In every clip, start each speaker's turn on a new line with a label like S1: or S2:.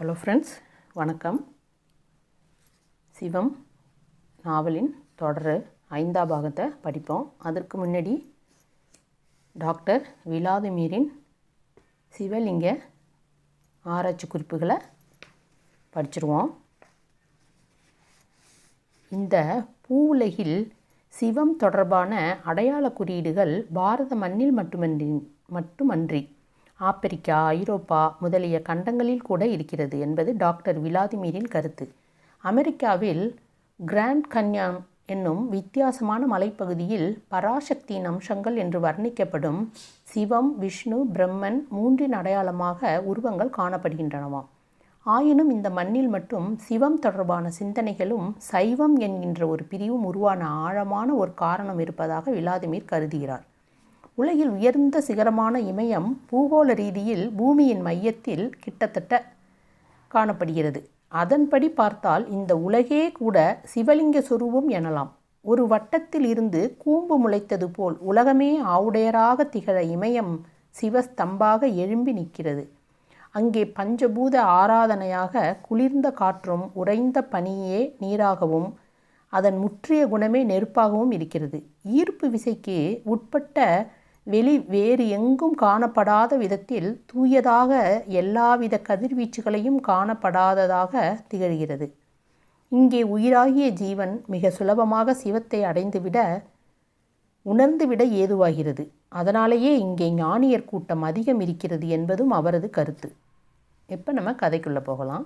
S1: Hello friends வணக்கம். சிவம் நாவலின் தொடர் ஐந்தா பாகத்தை படிப்போம். அதற்கு முன்னாடி டாக்டர் விலாதிமீரின் சிவலிங்க ஆராய்ச்சி குறிப்புகளை படிச்சிருவோம். இந்த பூவுலகில் சிவம் தொடர்பான அடையாள குறியீடுகள் பாரத மண்ணில் மட்டுமன்றி மட்டுமன்றி ஆப்பிரிக்கா ஐரோப்பா முதலிய கண்டங்களில் கூட இருக்கிறது என்பது டாக்டர் விலாதிமீரின் கருத்து. அமெரிக்காவில் கிராண்ட் கன்யான் என்னும் வித்தியாசமான மலைப்பகுதியில் பராசக்தியின் அம்சங்கள் என்று வர்ணிக்கப்படும் சிவம் விஷ்ணு பிரம்மன் மூன்றின் அடையாளமாக உருவங்கள் காணப்படுகின்றனவாம். ஆயினும் இந்த மண்ணில் மட்டும் சிவம் தொடர்பான சிந்தனைகளும் சைவம் என்கின்ற ஒரு பிரிவும் உருவான ஆழமான ஒரு காரணம் இருப்பதாக விலாதிமீர் கருதுகிறார். உலகில் உயர்ந்த சிகரமான இமயம் பூகோள ரீதியில் பூமியின் மையத்தில் கிட்டத்தட்ட காணப்படுகிறது. அதன்படி பார்த்தால் இந்த உலகே கூட சிவலிங்க சொரூபம் எனலாம். ஒரு வட்டத்தில் இருந்து கூம்பு முளைத்தது போல் உலகமே ஆவுடையராக திகழ இமயம் சிவஸ்தம்பாக எழும்பி நிற்கிறது. அங்கே பஞ்சபூத ஆராதனையாக குளிர்ந்த காற்றும் உறைந்த பனியே நீராகவும் அதன் முற்றிய குணமே நெருப்பாகவும் இருக்கிறது. ஈர்ப்பு விசைக்கு உட்பட்ட வெளி வேறு எங்கும் காணப்படாத விதத்தில் தூயதாக எல்லாவித கதிர்வீச்சுகளையும் காணப்படாததாக திகழ்கிறது. இங்கே உயிராகிய ஜீவன் மிக சுலபமாக சிவத்தை அடைந்துவிட உணர்ந்துவிட ஏதுவாகிறது. அதனாலேயே இங்கே ஞானியர் கூட்டம் அதிகம் இருக்கிறது என்பதும் அவரது கருத்து. இப்போ நம்ம கதைக்குள்ளே போகலாம்?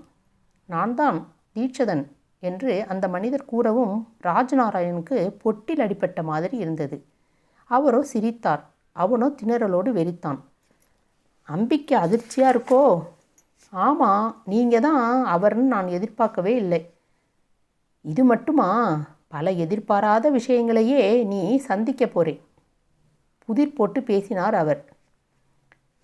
S1: நான் தான் தீட்சதன் என்று அந்த மனிதர் கூறவும் ராஜநாராயணுக்கு பொட்டில் அடிப்பட்ட மாதிரி இருந்தது. அவரோ சிரித்தார். அவனோ திணறலோடு வெறித்தான். அம்பிக்கு அதிர்ச்சியாக இருக்கோ? ஆமாம் நீங்கள் தான் அவர்னு நான் எதிர்பார்க்கவே இல்லை. இது மட்டுமா? பல எதிர்பாராத விஷயங்களையே நீ சந்திக்க போகிறே புதிர் போட்டு பேசினார் அவர்.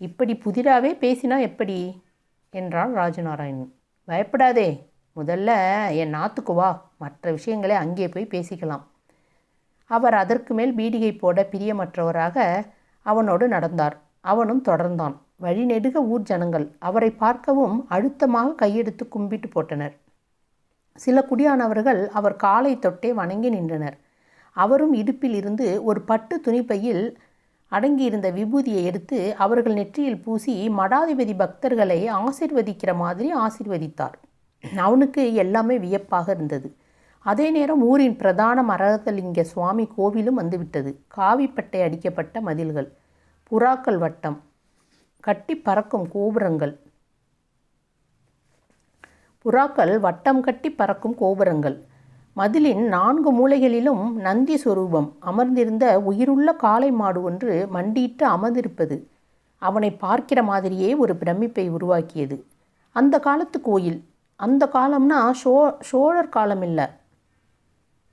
S1: இப்படி புதிராகவே பேசினா எப்படி? என்றான் ராஜநாராயணன். பயப்படாதே முதல்ல என் நாத்துக்கு வா. மற்ற விஷயங்களை அங்கே போய் பேசிக்கலாம். அவர் அதற்கு மேல் பீடிகை போட பிரியமற்றவராக அவனோடு நடந்தார். அவனும் தொடர்ந்தான். வழிநெடுக ஊர் ஜனங்கள் அவரை பார்க்கவும் அழுத்தமாக கையெடுத்து கும்பிட்டு போட்டனர். சில குடியானவர்கள் அவர் காலை தொட்டே வணங்கி நின்றனர். அவரும் இடுப்பில் இருந்து ஒரு பட்டு துணிப்பையில் அடங்கியிருந்த விபூதியை எடுத்து அவர்கள் நெற்றியில் பூசி மடாதிபதி பக்தர்களை ஆசிர்வதிக்கிற மாதிரி ஆசிர்வதித்தார். அவனுக்கு எல்லாமே வியப்பாக இருந்தது. அதே நேரம் ஊரின் பிரதான மரகதலிங்க சுவாமி கோவிலும் வந்துவிட்டது. காவிப்பட்டை அடிக்கப்பட்ட மதில்கள் புறாக்கள் வட்டம் கட்டி பறக்கும் கோபுரங்கள் புறாக்கள் வட்டம் கட்டி பறக்கும் கோபுரங்கள். மதிலின் நான்கு மூலைகளிலும் நந்தி சொரூபம். அமர்ந்திருந்த உயிருள்ள காளை மாடு ஒன்று மண்டியிட்டு அமர்ந்திருப்பது. அவனை பார்க்கிற மாதிரியே ஒரு பிரமிப்பை உருவாக்கியது. அந்த காலத்து கோயில். அந்த காலம்னா சோ சோழர் காலம் இல்லை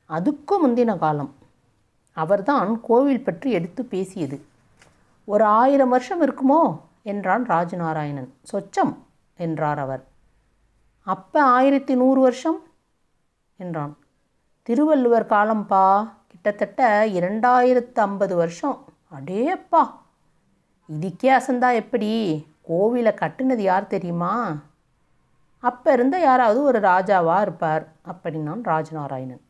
S1: அதுக்கும் முந்தின காலம். அவர்தான் கோவில் பற்றி எடுத்து பேசியது. ஒரு ஆயிரம் வருஷம் இருக்குமோ? என்றான் ராஜநாராயணன். சொச்சம் என்றார் அவர். அப்போ ஆயிரத்தி நூறு வருஷம்? என்றான். திருவள்ளுவர் காலம்பா. கிட்டத்தட்ட இரண்டாயிரத்து ஐம்பது வருஷம். அடேப்பா இதுக்கே அசந்தா எப்படி? கோவிலை கட்டுனது யார் தெரியுமா? அப்போ இருந்த யாராவது ஒரு ராஜாவாக இருப்பார் அப்படின்னான் ராஜநாராயணன்.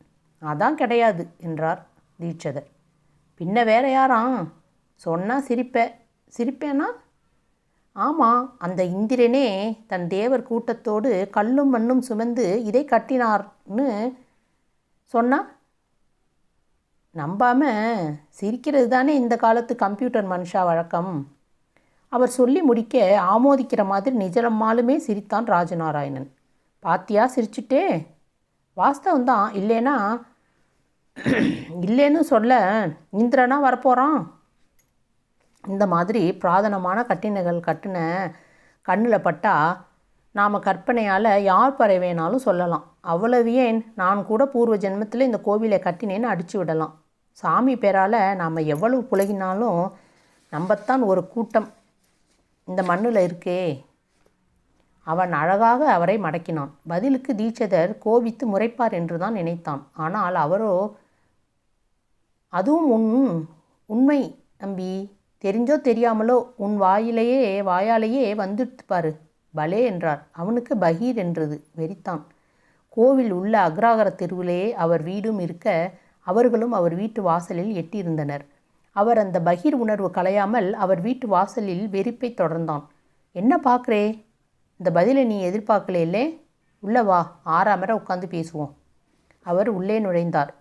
S1: அதான் கிடையாது என்றார் தீட்சதர். பின்ன வேற யாராம் சொன்னால் சிரிப்பேன் சிரிப்பேனா? ஆமாம் அந்த இந்திரனே தன் தேவர் கூட்டத்தோடு கல்லும் மண்ணும் சுமந்து இதை கட்டினார்னு சொன்னா? நம்பாம சிரிக்கிறது தானே இந்த காலத்து கம்ப்யூட்டர் மனுஷா வழக்கம். அவர் சொல்லி முடிக்க ஆமோதிக்கிற மாதிரி நிஜரம்மாலுமே சிரித்தான் ராஜநாராயணன். பாத்தியா சிரிச்சுட்டே? வாஸ்தவம் தான் இல்லைன்னா இல்லைன்னு சொல்ல இந்திரனா வரப்போகிறான் இந்த மாதிரி பிராதனமான கட்டினங்கள் கட்டின கண்ணில் பட்டால் நாம் கற்பனையால் யார் பறை வேணாலும் சொல்லலாம். அவ்வளவு ஏன்? நான் கூட பூர்வ ஜென்மத்தில் இந்த கோவிலை கட்டினேன்னு அடித்து விடலாம். சாமி பேரால் நாம் எவ்வளவு புலகினாலும் நம்பத்தான் ஒரு கூட்டம் இந்த மண்ணில் இருக்கே. அவன் அழகாக அவரை மடக்கினான். பதிலுக்கு தீட்சதர் கோபித்து முறைப்பார் என்று தான் நினைத்தான். ஆனால் அவரோ அதுவும் உன் உண்மை தம்பி. தெரிஞ்சோ தெரியாமலோ உன் வாயிலேயே வாயாலேயே வந்துட்டு பாரு. பலே என்றார். அவனுக்கு பகீர் என்றது வெறித்தான். கோவில் உள்ள அக்ராகர தெருவிலே அவர் வீடும் இருக்க அவர்களும் அவர் வீட்டு வாசலில் எட்டியிருந்தனர். அவர் அந்த பகீர் உணர்வு கலையாமல் அவர் வீட்டு வாசலில் வெறிப்பை தொடர்ந்தான். என்ன பார்க்குறே? இந்த பதிலை நீ எதிர்பார்க்கலையிலே உள்ளே வா ஆறாமற உட்காந்து பேசுவோம். அவர் உள்ளே நுழைந்தார்.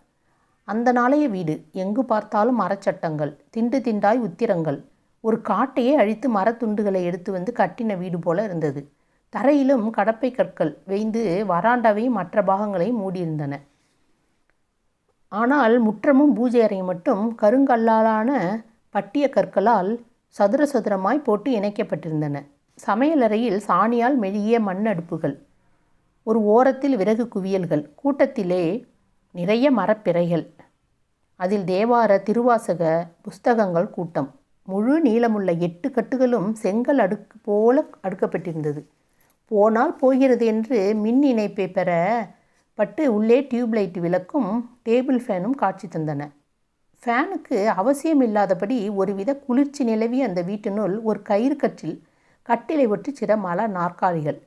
S1: அந்த நாளைய வீடு எங்கு பார்த்தாலும் மரச்சட்டங்கள் திண்டு திண்டாய் உத்திரங்கள். ஒரு காட்டையே அழித்து மரத்துண்டுகளை எடுத்து வந்து கட்டின வீடு போல இருந்தது. தரையிலும் கடப்பை கற்கள் வேய்ந்து வராண்டாவையும் மற்ற பாகங்களையும் மூடியிருந்தன. ஆனால் முற்றமும் பூஜை அறையும் மட்டும் கருங்கல்லாலான பட்டிய கற்களால் சதுர சதுரமாய் போட்டு இணைக்கப்பட்டிருந்தன. சமையலறையில் சாணியால் மெழுகிய மண் அடுப்புகள் ஒரு ஓரத்தில் விறகு குவியல்கள். கூட்டத்திலே நிறைய மரப்பிறைகள். அதில் தேவார திருவாசக புஸ்தகங்கள் கூட்டம். முழு நீளமுள்ள எட்டு கட்டுகளும் செங்கல் அடுக்கு போல அடுக்கப்பட்டிருந்தது. போனால் போகிறது என்று மின் இணைப்பை பெற பட்டு உள்ளே டியூப்லைட் விளக்கும் டேபிள் ஃபேனும் காட்சி தந்தன. ஃபேனுக்கு அவசியம் இல்லாதபடி ஒருவித குளிர்ச்சி நிலவி அந்த வீட்டினுள் ஒரு கயிறு கற்றில் கட்டிலை ஒட்டி சிற மல நாற்காலிகள்.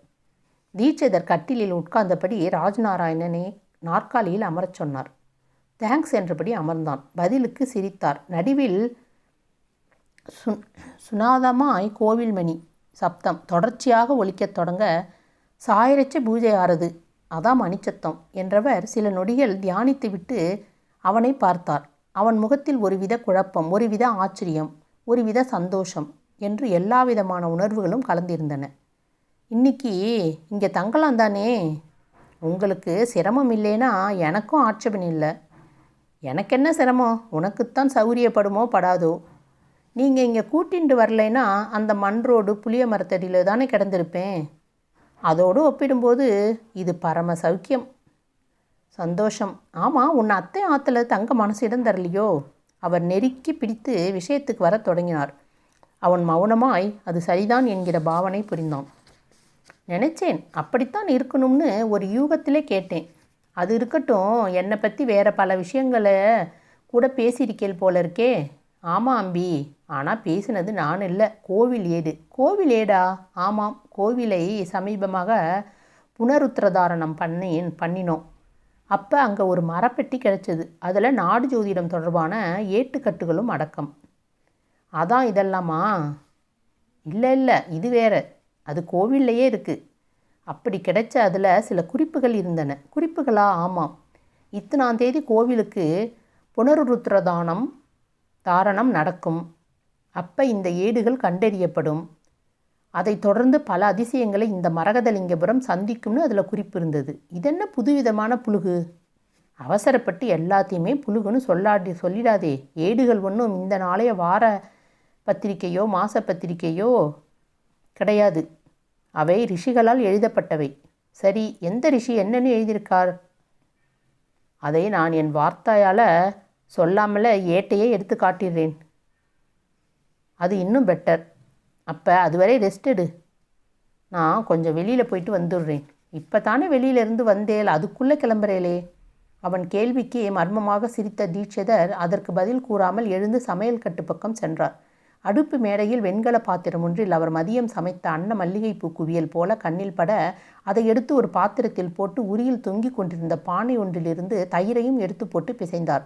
S1: தீட்சிதர் கட்டிலில் உட்கார்ந்தபடி ராஜ்நாராயணனை நாற்காலியில் அமரச் சொன்னார். தேங்க்ஸ் என்றபடி அமர்ந்தான். பதிலுக்கு சிரித்தார். நடுவில் சு சுனாதமாய் கோவில் மணி சப்தம். தொடர்ச்சியாக ஒலிக்கத் தொடங்க சாயிரச்ச பூஜை ஆறுது. அதான் மணிச்சத்தம் என்றவர் சில நொடிகள் தியானித்துவிட்டு அவனை பார்த்தார். அவன் முகத்தில் ஒருவித குழப்பம் ஒருவித ஆச்சரியம் ஒருவித சந்தோஷம் என்று எல்லா விதமான உணர்வுகளும் கலந்திருந்தன. இன்னைக்கு இங்கே தங்கலாம் தானே உங்களுக்கு சிரமம் இல்லைன்னா எனக்கும் ஆட்சேபணம் இல்லை. எனக்கு என்ன சிரமம்? உனக்குத்தான் சௌரியப்படுமோ படாதோ? நீங்கள் இங்கே கூட்டிட்டு வரலைன்னா அந்த மண் ரோடு புளிய மரத்தடியில் தானே கிடந்திருப்பேன். அதோடு ஒப்பிடும்போது இது பரம சௌக்கியம். சந்தோஷம். ஆமாம் உன் அத்தை ஆற்றுல தங்க மனசு இடம் தரலையோ அவர் நெருக்கி பிடித்து விஷயத்துக்கு வரத் தொடங்கினார். அவன் மௌனமாய் அது சரிதான் என்கிற பாவனை புரிந்தான். நினச்சேன். அப்படித்தான் இருக்கணும்னு ஒரு யூகத்திலே கேட்டேன். அது இருக்கட்டும் என்னை பற்றி வேறு பல விஷயங்களை கூட பேசியிருக்கேள் போல இருக்கே. ஆமாம் அம்பி. ஆனால் பேசினது நான் இல்லை. கோவில் ஏடு. கோவில் ஏடா? ஆமாம். கோவிலை சமீபமாக புனருத்திரதாரணம் பண்ணி பண்ணினோம். அப்போ அங்கே ஒரு மரப்பெட்டி கிடைச்சது. அதில் நாடு ஜோதிடம் தொடர்பான ஏட்டுக்கட்டுகளும் அடக்கம். அதான் இதெல்லாமா? இல்லை இல்லை. இது வேறு. அது கோவில்லையே இருக்குது அப்படி கிடைச்ச அதில் சில குறிப்புகள் இருந்தன. குறிப்புகளா? ஆமாம். இத்தனாம் தேதி கோவிலுக்கு புனருருத்திரதானம் தாரணம் நடக்கும். அப்போ இந்த ஏடுகள் கண்டறியப்படும். அதைத் தொடர்ந்து பல அதிசயங்களை இந்த மரகதலிங்கபுரம் சந்திக்கும்னு அதில் குறிப்பு இருந்தது. இதென்ன புதுவிதமான புழுகு? அவசரப்பட்டு எல்லாத்தையுமே புழுகுன்னு சொல்லாடி சொல்லிடாதே. ஏடுகள் ஒன்றும் இந்த நாளைய வார பத்திரிகையோ மாச பத்திரிகையோ கிடையாது. அவை ரிஷிகளால் எழுதப்பட்டவை. சரி எந்த ரிஷி என்னன்னு எழுதியிருக்கார்? அதை நான் என் வார்த்தையால் சொல்லாமல ஏட்டையே எடுத்து காட்டிடுறேன். அது இன்னும் பெட்டர் அப்போ அதுவரை ரெஸ்ட் எடு. நான் கொஞ்சம் வெளியில் போயிட்டு வந்துடுறேன். இப்போ தானே வெளியிலேருந்து வந்தேல் அதுக்குள்ளே கிளம்புறேலே. அவன் கேள்விக்கு மர்மமாக சிரித்த தீட்சிதர் அதற்கு பதில் கூறாமல் எழுந்து சமையல் கட்டு பக்கம் சென்றார். அடுப்பு மேடையில் வெண்கல பாத்திரம் ஒன்றில் அவர் மதியம் சமைத்த அன்ன மல்லிகைப்பூ குவியல் போல கண்ணில் பட அதை எடுத்து ஒரு பாத்திரத்தில் போட்டு உரியில் தொங்கிக் கொண்டிருந்த பானை ஒன்றிலிருந்து தயிரையும் எடுத்து போட்டு பிசைந்தார்.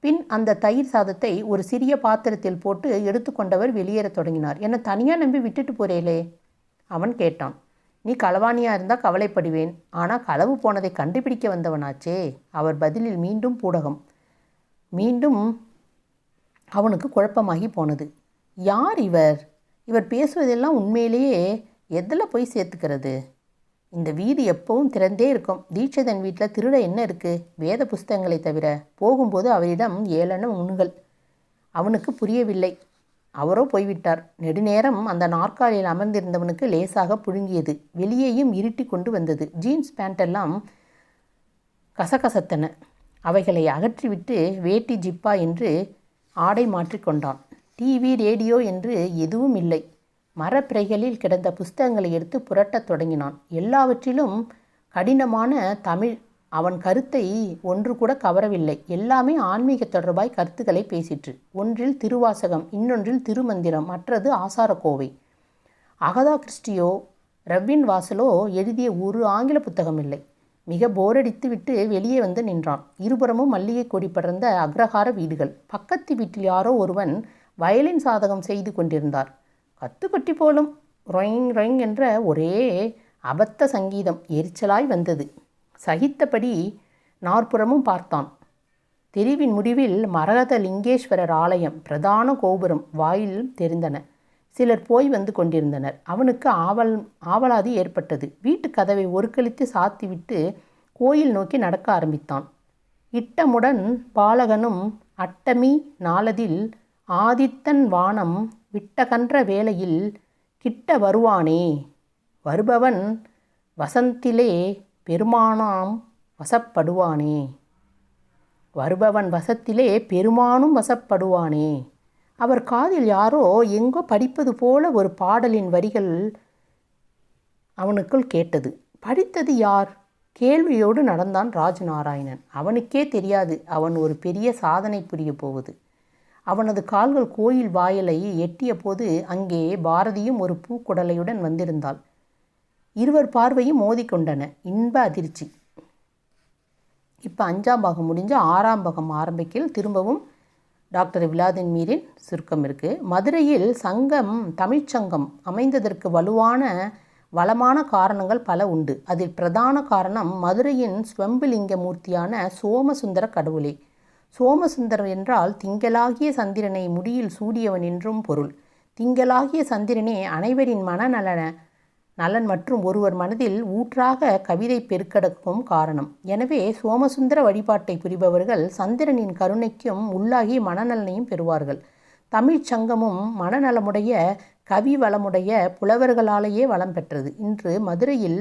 S1: பின் அந்த தயிர் சாதத்தை ஒரு சிறிய பாத்திரத்தில் போட்டு எடுத்துக்கொண்டவர் வெளியேறத் தொடங்கினார். என்னை தனியாக நம்பி விட்டுட்டு போறேலே அவன் கேட்டான். நீ களவாணியாக இருந்தால் கவலைப்படுவேன். ஆனால் களவு போனதை கண்டுபிடிக்க வந்தவனாச்சே அவர் பதிலில் மீண்டும் பூடகம். மீண்டும் அவனுக்கு குழப்பமாகி போனது. யார் இவர்? இவர் பேசுவதெல்லாம் உண்மையிலேயே எதில் போய் சேர்த்துக்கிறது? இந்த வீடு எப்பவும் திறந்தே இருக்கும். தீட்சிதன் வீட்டில் திருட என்ன இருக்குது வேத புஸ்தகங்களை தவிர போகும்போது அவரிடம் ஏளன உண்கள் அவனுக்கு புரியவில்லை. அவரோ போய்விட்டார். நெடுநேரம் அந்த நாற்காலியில் அமர்ந்திருந்தவனுக்கு லேசாக புழுங்கியது. வெளியேயும் இருட்டி கொண்டு வந்தது. ஜீன்ஸ் பேண்டெல்லாம் கசகசத்தன. அவைகளை அகற்றிவிட்டு வேட்டி ஜிப்பா என்று ஆடை மாற்றிக்கொண்டான் டிவி ரேடியோ என்று எதுவும் இல்லை. மரப்பிறைகளில் கிடந்த புஸ்தகங்களை எடுத்து புரட்டத் தொடங்கினான். எல்லாவற்றிலும் கடினமான தமிழ். அவன் கருத்தை ஒன்று கூட கவரவில்லை. எல்லாமே ஆன்மீக தொடர்பாய் கருத்துக்களை பேசிற்று. ஒன்றில் திருவாசகம் இன்னொன்றில் திருமந்திரம் மற்றது ஆசாரக்கோவை. அகதா கிறிஸ்டியோ ரவ்வின் வாசலோ எழுதிய ஒரு ஆங்கில புத்தகம் இல்லை. மிக போரடித்து விட்டு வெளியே வந்து நின்றான். இருபுறமும் மல்லிகை கொடி படர்ந்த அக்ரஹார வீடுகள். பக்கத்து வீட்டில் யாரோ ஒருவன் வயலின் சாதகம் செய்து கொண்டிருந்தார். கத்துக்கட்டி போலும் ரொயிங் ரொயிங் என்ற ஒரே அபத்த சங்கீதம் எரிச்சலாய் வந்தது. சகித்தபடி நாற்புறமும் பார்த்தான். தெருவின் முடிவில் மரகத லிங்கேஸ்வரர் ஆலயம் பிரதான கோபுரம் வாயில் தெரிந்தன. சிலர் போய் வந்து கொண்டிருந்தனர். அவனுக்கு ஆவல் ஆவலாதி ஏற்பட்டது. வீட்டு கதவை ஒருக்களித்து சாத்திவிட்டு கோயில் நோக்கி நடக்க ஆரம்பித்தான். இட்டமுடன் பாலகனும் அட்டமி நாளதில் ஆதித்தன் வானம் விட்டகன்ற வேளையில் கிட்ட வருவானே. வருபவன் வசந்திலே பெருமானாம் வசப்படுவானே. வருபவன் வசத்திலே பெருமானும் வசப்படுவானே. அவர் காதில் யாரோ எங்கோ படிப்பது போல ஒரு பாடலின் வரிகள் அவனுக்குள் கேட்டது. படித்தது யார்? கேள்வியோடு நடந்தான் ராஜநாராயணன். அவனுக்கே தெரியாது. அவன் ஒரு பெரிய சாதனை புரிய போவது. அவனது கால்கள் கோயில் வாயிலை எட்டிய போது அங்கே பாரதியும் ஒரு பூக்குடலையுடன் வந்திருந்தாள். இருவர் பார்வையும் மோதிக்கொண்டன. இன்ப அதிர்ச்சி. இப்போ அஞ்சாம் பாகம் முடிஞ்சு ஆறாம் பாகம் ஆரம்பிக்கில் திரும்பவும் டாக்டர் விலாதின் மீரின் சுருக்கம் இருக்குது மதுரையில் சங்கம் தமிழ்ச்சங்கம் அமைந்ததற்கு வலுவான வளமான காரணங்கள் பல உண்டு. அதில் பிரதான காரணம் மதுரையின் ஸ்வம்புலிங்க மூர்த்தியான சோமசுந்தர கடவுளே. சோமசுந்தரர் என்றால் திங்களாகிய சந்திரனை முடியில் சூடியவன் என்றும் பொருள். திங்களாகிய சந்திரனே அனைவரின் மனநலன நலன் மற்றும் ஒருவர் மனதில் ஊற்றாக கவிதை பெருக்கெடுக்கும் காரணம். எனவே சோமசுந்தர வழிபாட்டை புரிபவர்கள் சந்திரனின் கருணைக்கும் உள்ளாகி மனநலனையும் பெறுவார்கள். தமிழ்ச் சங்கமும் மனநலமுடைய கவி வளமுடைய புலவர்களாலேயே வளம் பெற்றது. இன்று மதுரையில்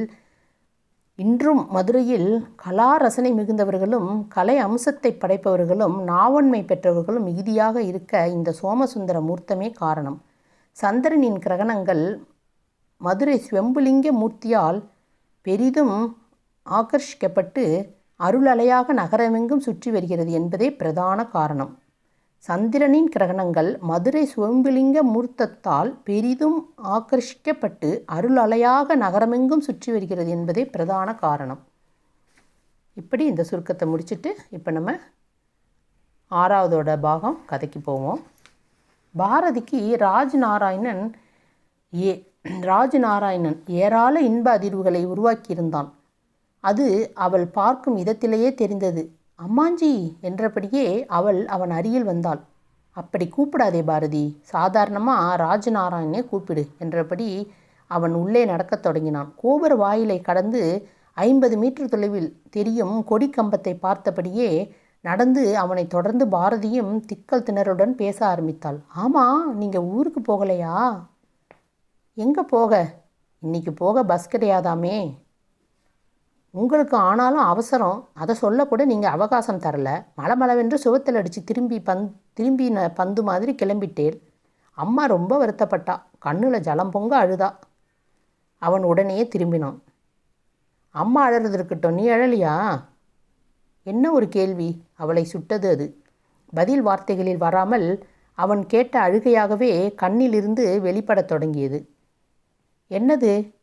S1: இன்றும் மதுரையில் கலா ரசனை மிகுந்தவர்களும் கலை அம்சத்தை படைப்பவர்களும் நாவன்மை பெற்றவர்களும் மிகுதியாக இருக்க இந்த சோமசுந்தர மூர்த்தமே காரணம். சந்திரனின் கிரகணங்கள் மதுரை ஸ்வெம்புலிங்க மூர்த்தியால் பெரிதும் ஆகர்ஷிக்கப்பட்டு அருளலையாக நகரமெங்கும் சுற்றி வருகிறது என்பதே பிரதான காரணம். சந்திரனின் கிரகணங்கள் மதுரை சுவம்பிலிங்க மூர்த்தத்தால் பெரிதும் ஆக்கர்ஷிக்கப்பட்டு அருளலையாக நகரமெங்கும் சுற்றி வருகிறது என்பதே பிரதான காரணம். இப்படி இந்த சுருக்கத்தை முடிச்சுட்டு இப்போ நம்ம ஆறாவதோட பாகம் கதைக்கு போவோம். பாரதிக்கு ராஜ் நாராயணன் ஏ ராஜ் நாராயணன் ஏராள இன்ப அதிர்வுகளை உருவாக்கியிருந்தான். அது அவள் பார்க்கும் விதத்திலேயே தெரிந்தது. அம்மாஞ்சி என்றபடியே அவள் அவன் அருகில் வந்தாள். அப்படி கூப்பிடாதே பாரதி. சாதாரணமாக ராஜநாராயணே கூப்பிடு என்றபடி அவன் உள்ளே நடக்கத் தொடங்கினான். கோபுர வாயிலை கடந்து ஐம்பது மீட்டர் தொலைவில் தெரியும் கொடி கம்பத்தை பார்த்தபடியே நடந்து அவனை தொடர்ந்து பாரதியும் திக்கல் திணறுடன் பேச ஆரம்பித்தாள். ஆமாம் நீங்கள் ஊருக்கு போகலையா? எங்கே போக? இன்னைக்கு போக பஸ் கிடையாதாமே. உங்களுக்கு ஆனாலும் அவசரம். அதை சொல்லக்கூட நீங்கள் அவகாசம் தரல. மலமளவென்று சுவத்தில் அடித்து திரும்பி பந் திரும்பி ந பந்து மாதிரி கிளம்பிட்டேன் அம்மா ரொம்ப வருத்தப்பட்டா. கண்ணில் ஜலம் பொங்க அழுதா. அவன் உடனே திரும்பினான். அம்மா அழறது இருக்கட்டும் நீ அழலியா? என்ன ஒரு கேள்வி? அவளை சுட்டது அது. பதில் வார்த்தைகளில் வராமல் அவன் கேட்ட அழுகையாகவே கண்ணிலிருந்து வெளிப்படத் தொடங்கியது. என்னது?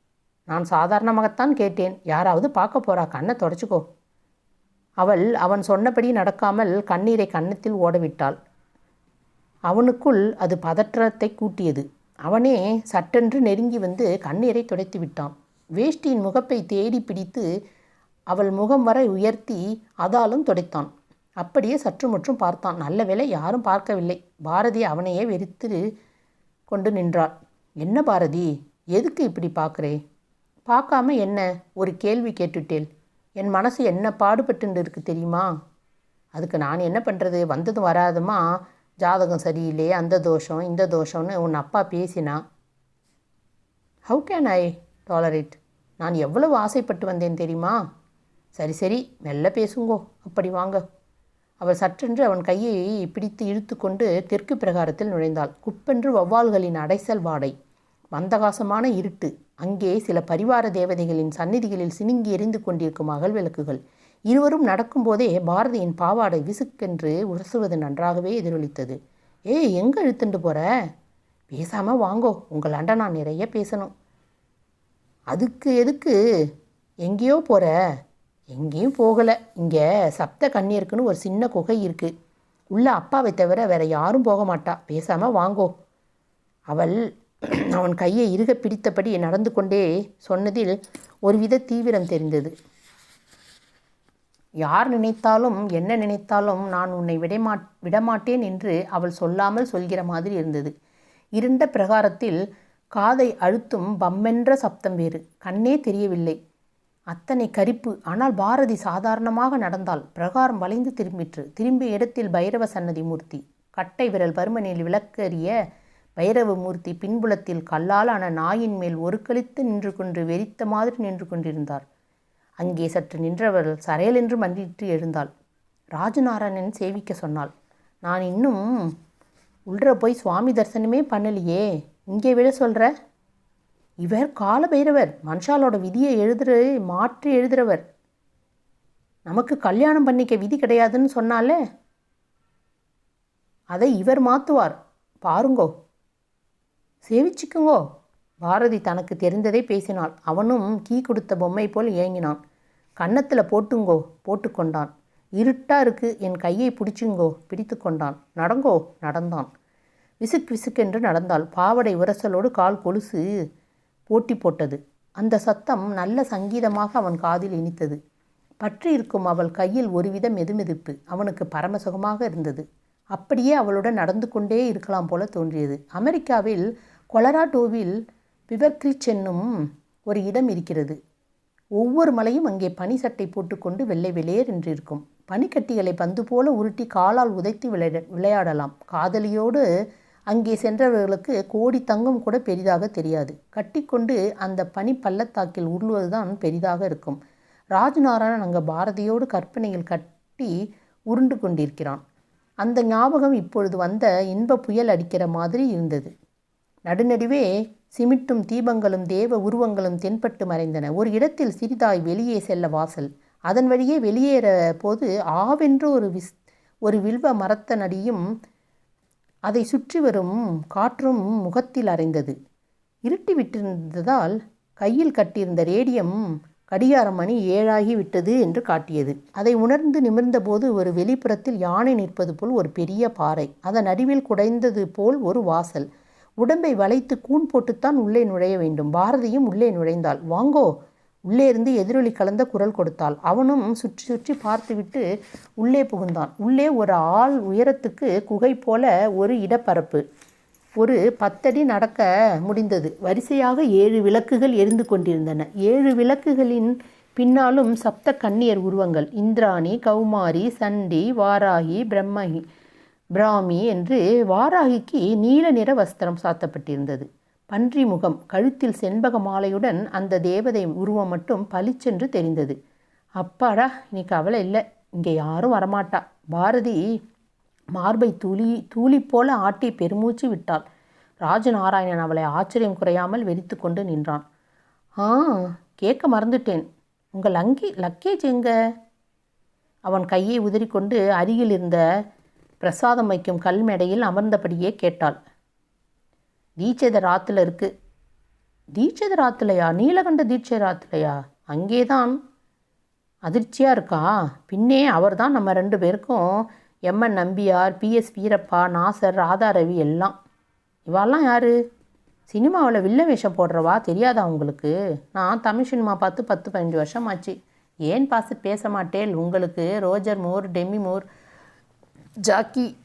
S1: நான் சாதாரணமாகத்தான் கேட்டேன். யாராவது பார்க்க போறா? கண்ணை தொடச்சிக்கோ. அவள் அவன் சொன்னபடி நடக்காமல் கண்ணீரை கன்னத்தில் ஓடவிட்டாள். அவனுக்குள் அது பதற்றத்தை கூட்டியது. அவனே சட்டென்று நெருங்கி வந்து கண்ணீரை துடைத்து விட்டான். வேஷ்டியின் முகப்பை தேடி பிடித்து அவள் முகம் வரை உயர்த்தி அதாலும் துடைத்தான். அப்படியே சற்று முற்றும் பார்த்தான். நல்ல வேலை யாரும் பார்க்கவில்லை. பாரதி அவனையே வெறித்து கொண்டு நின்றாள். என்ன பாரதி? எதுக்கு இப்படி பார்க்குறே? பார்க்காம என்ன ஒரு கேள்வி கேட்டுட்டேன் என் மனசு என்ன பாடுபட்டு இருக்கு தெரியுமா? அதுக்கு நான் என்ன பண்ணுறது வந்ததும் வராதுமா? ஜாதகம் சரியில்லையே அந்த தோஷம் இந்த தோஷம்னு உன் அப்பா பேசினா. ஹவு கேன் ஐ டாலரேட் நான் எவ்வளவு ஆசைப்பட்டு வந்தேன் தெரியுமா? சரி சரி மெல்ல பேசுங்கோ. அப்படி வாங்க. அவள் சற்றென்று அவன் கையை பிடித்து இழுத்து கொண்டு தெற்கு பிரகாரத்தில் நுழைந்தாள். குப்பென்று வௌவால்களின் அடைசல் வாடை மந்தகாசமான இருட்டு. அங்கே சில பரிவார தேவதைகளின் சந்நிதிகளில் சினுங்கி எரிந்து கொண்டிருக்கும் அகல் விளக்குகள் இருவரும் நடக்கும்போதே பாரதியின் பாவாடை விசுக்கென்று உரசுவது நன்றாகவே எதிரொலித்தது. ஏய் எங்கே இழுத்துண்டு போற? பேசாமல் வாங்கோ உங்கள் அண்ட நான் நிறைய பேசணும். அதுக்கு எதுக்கு? எங்கேயோ போகிற எங்கேயும் போகலை. இங்கே சப்த கண்ணீருக்குன்னு ஒரு சின்ன குகை இருக்குது உள்ள அப்பாவை தவிர வேற யாரும் போக மாட்டா. பேசாமல் வாங்கோ. அவள் அவன் கையை இறுக பிடித்தபடி நடந்து கொண்டே சொன்னதில் ஒருவித தீவிரம் தெரிந்தது. யார் நினைத்தாலும் என்ன நினைத்தாலும் நான் உன்னை விடமா விடமாட்டேன் என்று அவள் சொல்லாமல் சொல்கிற மாதிரி இருந்தது. இருண்ட பிரகாரத்தில் காதை அழுத்தும் பம்மென்ற சப்தம் வேறு. கண்ணே தெரியவில்லை. அத்தனை கரிப்பு. ஆனால் பாரதி சாதாரணமாக நடந்தால் பிரகாரம் வளைந்து திரும்பிற்று. திரும்பிய இடத்தில் பைரவ சன்னதி மூர்த்தி. கட்டை விரல் பருமனில் விளக்கறிய பைரவ மூர்த்தி பின்புலத்தில் கல்லாலான நாயின் மேல் ஒரு கழித்து நின்று கொண்டு வெறித்த மாதிரி நின்று கொண்டிருந்தார். அங்கே சற்று நின்றவள் சரையலென்று மண்டிட்டு எழுந்தாள். ராஜநாராயணன் சேவிக்க சொன்னாள் நான் இன்னும் உள்ள போய் சுவாமி தரிசனமே பண்ணலையே இங்கே விட சொல்கிற இவர் கால பைரவர் மனுஷாலோட விதியை எழுதுற மாற்றி எழுதுறவர். நமக்கு கல்யாணம் பண்ணிக்க விதி கிடையாதுன்னு சொன்னாலே அதை இவர் மாற்றுவார் பாருங்கோ. சேவிச்சுக்குங்கோ. பாரதி தனக்கு தெரிந்ததை பேசினாள். அவனும் கீ கொடுத்த பொம்மை போல் ஏங்கினான் கன்னத்தில் போட்டுங்கோ போட்டுக்கொண்டான் இருட்டா இருக்கு என் கையை பிடிச்சுங்கோ பிடித்து கொண்டான். நடங்கோ நடந்தான். விசுக் விசுக்கென்று நடந்தாள். பாவடை உரசலோடு கால் கொலுசு போட்டி போட்டது. அந்த சத்தம் நல்ல சங்கீதமாக அவன் காதில் இனித்தது. பற்றி இருக்கும் அவள் கையில் ஒருவித மெதுமெதுப்பு. அவனுக்கு பரமசுகமாக இருந்தது. அப்படியே அவளுடன் நடந்து கொண்டே இருக்கலாம் போல தோன்றியது. அமெரிக்காவில் கொலராடோவில் பிவர்கிரிச் என்னும் ஒரு இடம் இருக்கிறது. ஒவ்வொரு மலையும் அங்கே பனி சட்டை போட்டுக்கொண்டு வெள்ளை வெளியேர் என்று இருக்கும் பனிக்கட்டிகளை பந்து போல உருட்டி காலால் உதைத்து விளையா விளையாடலாம். காதலியோடு அங்கே சென்றவர்களுக்கு கோடி தங்கம் கூட பெரிதாக தெரியாது. கட்டிக்கொண்டு அந்த பனி பள்ளத்தாக்கில் உருள்வதுதான் பெரிதாக இருக்கும். ராஜநாராயணன் அங்கே பாரதியோடு கற்பனையில் கட்டி உருண்டு கொண்டிருக்கிறான். அந்த ஞாபகம் இப்பொழுது வந்த இன்ப புயல் அடிக்கிற மாதிரி இருந்தது. நடுநடுவே சிமிட்டும் தீபங்களும் தேவ உருவங்களும் தென்பட்டு மறைந்தன. ஒரு இடத்தில் சிறிதாய் வெளியே செல்ல வாசல். அதன் வழியே வெளியேற போது ஆவென்று ஒரு விஸ் ஒரு வில்வ மரத்தனடியும் அதை சுற்றி வரும் காற்றும் முகத்தில் அறைந்தது இருட்டி விட்டிருந்ததால் கையில் கட்டியிருந்த ரேடியம் கடிகார மணி ஏழாகி விட்டது என்று காட்டியது. அதை உணர்ந்து நிமிர்ந்தபோது ஒரு வெளிப்புறத்தில் யானை நிற்பது போல் ஒரு பெரிய பாறை. அதன் நடுவில் குடைந்தது போல் ஒரு வாசல். உடம்பை வளைத்து கூன் போட்டுத்தான் உள்ளே நுழைய வேண்டும். பாரதியும் உள்ளே நுழைந்தாள். வாங்கோ. உள்ளே இருந்து எதிரொலி கலந்த குரல் கொடுத்தாள். அவனும் சுற்றி சுற்றி பார்த்துவிட்டு உள்ளே புகுந்தான். உள்ளே ஒரு ஆள் உயரத்துக்கு குகை போல ஒரு இடப்பரப்பு. ஒரு பத்தடி நடக்க முடிந்தது. வரிசையாக ஏழு விளக்குகள் எரிந்து கொண்டிருந்தன. ஏழு விளக்குகளின் பின்னாலும் சப்த கன்னியர் உருவங்கள். இந்திராணி கௌமாரி சண்டி வாராகி பிரம்மகி பிராமி என்று வாராகிக்கு நீல நிற வஸ்திரம் சாத்தப்பட்டிருந்தது. பன்றி முகம் கழுத்தில் செண்பக மாலையுடன் அந்த தேவதை உருவம் மட்டும் பளிச்சென்று தெரிந்தது. அப்பாடா இன்னைக்கு கவலை இல்லை. இங்கே யாரும் வரமாட்டா. பாரதி மார்பை தூளி தூளி போல ஆட்டி பெருமூச்சு விட்டாள். ராஜநாராயணன் அவளை ஆச்சரியம் குறையாமல் வெறித்து கொண்டு நின்றான். ஆ கேட்க மறந்துட்டேன். உங்கள் லங்கி லக்கேஜ் எங்க? அவன் கையை உதறிக்கொண்டு அருகில் இருந்த பிரசாதம் வைக்கும் கல் மேடையில் அமர்ந்தபடியே கேட்டாள். தீட்சத ராத்தில் இருக்கு. தீட்சத ராத்திலையா நீலகண்ட தீட்சை ராத்துலையா அங்கே தான் அதிர்ச்சியாக இருக்கா? பின்னே அவர் தான் நம்ம ரெண்டு பேருக்கும் எம்என் நம்பியார் பிஎஸ் வீரப்பா நாசர் ராதா ரவி எல்லாம். இவாலாம் யார்? சினிமாவில் வில்ல வேஷம் போடுறவா? தெரியாதா உங்களுக்கு? நான் தமிழ் சினிமா பார்த்து பத்து பதினஞ்சு வருஷம் ஆச்சு ஏன் பார்த்து பேச மாட்டேன் உங்களுக்கு Roger Moore Demi Moore Jackie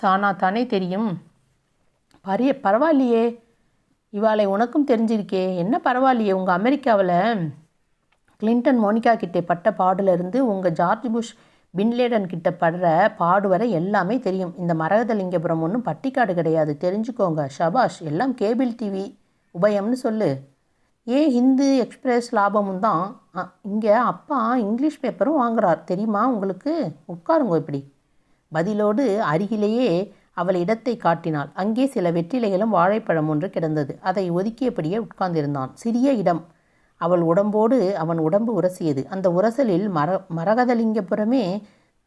S1: சானா தானே தெரியும்? பரிய பரவாயில்லையே. இவாளை உனக்கும் தெரிஞ்சிருக்கே. என்ன பரவாயில்லையே? உங்கள் அமெரிக்காவில் கிளின்டன் மோனிகா கிட்டே பட்ட பாடலிருந்து உங்கள் ஜார்ஜ் புஷ் பின்லேடன் கிட்ட படுற பாடுவரை எல்லாமே தெரியும். இந்த மரகதலிங்கபுரம் ஒன்றும் பட்டிக்காடு கிடையாது. தெரிஞ்சுக்கோங்க. ஷபாஷ் எல்லாம் கேபிள் டிவி உபயம்னு சொல்லு. ஏன் ஹிந்து எக்ஸ்பிரஸ் லாபமும் தான். இங்கே அப்பா இங்கிலீஷ் பேப்பரும் வாங்குறார். தெரியுமா உங்களுக்கு? உட்காருங்க இப்படி. பதிலோடு அருகிலேயே அவள் இடத்தை காட்டினாள். அங்கே சில வெற்றிலைகளும் வாழைப்பழம் ஒன்று கிடந்தது. அதை ஒதுக்கியபடியே உட்கார்ந்திருந்தான். சிறிய இடம். அவள் உடம்போடு அவன் உடம்பு உரசியது. அந்த உரசலில் மர மரகதலிங்கபுரமே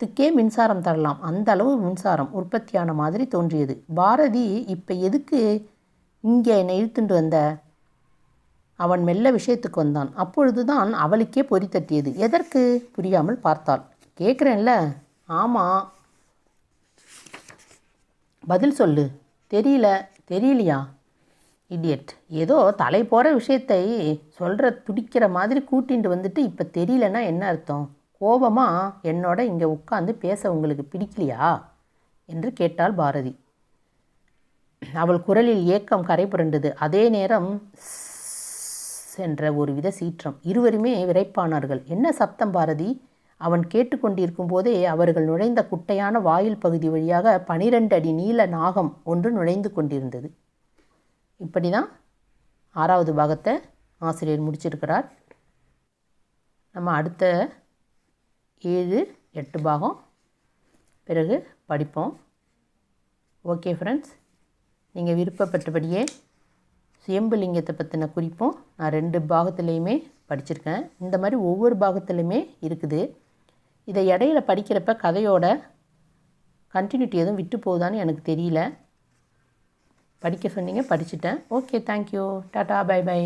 S1: துக்கே மின்சாரம் தரலாம். அந்த அளவு மின்சாரம் உற்பத்தியான மாதிரி தோன்றியது. பாரதி இப்போ எதுக்கு இங்கே என்னை இழுத்துண்டு வந்த? அவன் மெல்ல விஷயத்துக்கு வந்தான். அப்பொழுதுதான் அவளுக்கே பொறி தட்டியது. எதற்கு? புரியாமல் பார்த்தாள். கேட்குறேன்ல ஆமாம் பதில் சொல்லு. தெரியல. தெரியலையா? இடியட். ஏதோ தலை போகிற விஷயத்தை சொல்கிற துடிக்கிற மாதிரி கூட்டிகிட்டு வந்துட்டு இப்போ தெரியலன்னா என்ன அர்த்தம்? கோபமாக என்னோட இங்கே உட்காந்து பேச உங்களுக்கு பிடிக்கலையா? என்று கேட்டாள் பாரதி. அவள் குரலில் ஏக்கம் கரை புரண்டது. அதே நேரம் என்ற ஒரு வித சீற்றம். இருவருமே விரைப்பானார்கள். என்ன சப்தம் பாரதி? அவன் கேட்டுக்கொண்டிருக்கும் போதே அவர்கள் நுழைந்த குட்டையான வாயில் பகுதி வழியாக பனிரெண்டு அடி நீல நாகம் ஒன்று நுழைந்து கொண்டிருந்தது. இப்படி தான் ஆறாவது பாகத்தை ஆசிரியர் முடிச்சிருக்கிறார். நம்ம அடுத்த ஏழு எட்டு பாகம் பிறகு படிப்போம். ஓகே ஃப்ரெண்ட்ஸ் நீங்கள் விருப்பப்பட்டபடியே சுயம்புலிங்கத்தை பற்றின குறிப்பும் நான் ரெண்டு பாகத்துலேயுமே படிச்சிருக்கேன். இந்த மாதிரி ஒவ்வொரு பாகத்துலையுமே இருக்குது. இதை இடையில படிக்கிறப்ப கதையோட கண்டினியூட்டி எதுவும் விட்டு போகுதான்னு எனக்கு தெரியல. படிக்க சொன்னீங்க படிச்சுட்டேன். Okay thank you tata bye bye